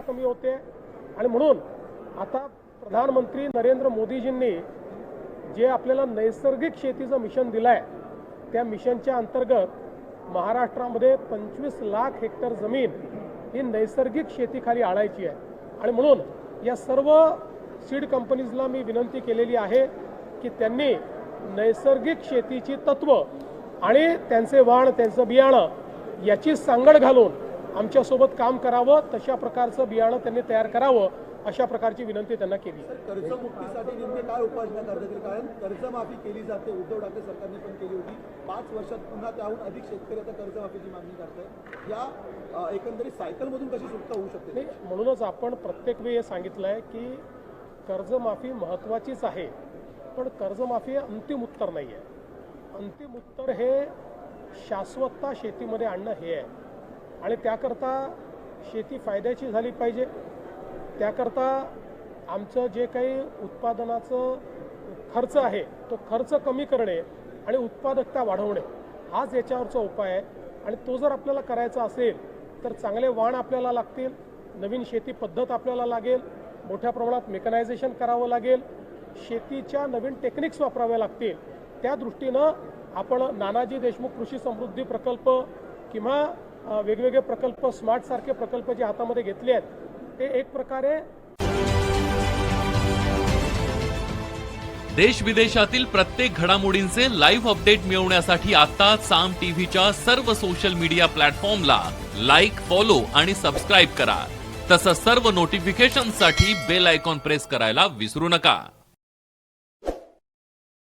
उत्पादकता कमी होते. आणि म्हणून आता प्रधानमंत्री नरेंद्र मोदीजींनी जे आपल्याला नैसर्गिक शेतीचं मिशन दिलं आहे त्या मिशनच्या अंतर्गत महाराष्ट्रामध्ये पंचवीस लाख हेक्टर जमीन ही नैसर्गिक शेतीखाली आळायची आहे. आणि म्हणून या सर्व सीड कंपनीजला मी विनंती केलेली आहे की त्यांनी नैसर्गिक शेतीची तत्व आणि त्यांचे वाण त्यांचं बियाणं याची सांगड घालून आमच्यासोबत काम करावं तशा प्रकारचं बियाणं त्यांनी तयार करावं अशा प्रकारची विनंती त्यांना केली. कर्जमुक्तीसाठी नेमके काय उपाययोजना करण्यात येईल कारण कर्जमाफी केली जाते उद्धव ठाकरे सरकारने पण केली होती. पाच वर्षात पुन्हा त्याहून अधिक शेतकरी आता कर्जमाफीची मागणी करतायत या एकंदरीत सायकलमधून कशी सुटका होऊ शकते? नाही म्हणूनच आपण प्रत्येक वेळी हे सांगितलं आहे की कर्जमाफी महत्त्वाचीच आहे पण कर्जमाफी हे अंतिम उत्तर नाही आहे अंतिम उत्तर हे शाश्वतता शेतीमध्ये आणणं हे आहे. आणि त्याकरता शेती फायद्याची झाली पाहिजे. त्याकरता आमचं जे काही उत्पादनाचं खर्च आहे तो खर्च कमी करणे आणि उत्पादकता वाढवणे हाच याच्यावरचा उपाय आहे. आणि तो जर आपल्याला करायचा असेल तर चांगले वाण आपल्याला लागतील नवीन शेती पद्धत आपल्याला लागेल मोठ्या प्रमाणात मेकनायझेशन करावं लागेल शेतीच्या नवीन टेक्निक्स वापराव्या लागतील. त्या दृष्टीनं आपण नानाजी देशमुख कृषी समृद्धी प्रकल्प किंवा वेगवेगळे प्रकल्प स्मार्टसारखे प्रकल्प जे हातामध्ये घेतले आहेत ते एक प्रकारे देश विदेशातील प्रत्येक घडामोडींचे लाईव्ह अपडेट मिळवण्यासाठी आता साम टीव्हीच्या सर्व सोशल मीडिया प्लॅटफॉर्मला लाईक फॉलो आणि सबस्क्राईब करा. तसंच सर्व नोटिफिकेशनसाठी बेल आयकॉन प्रेस करायला विसरू नका.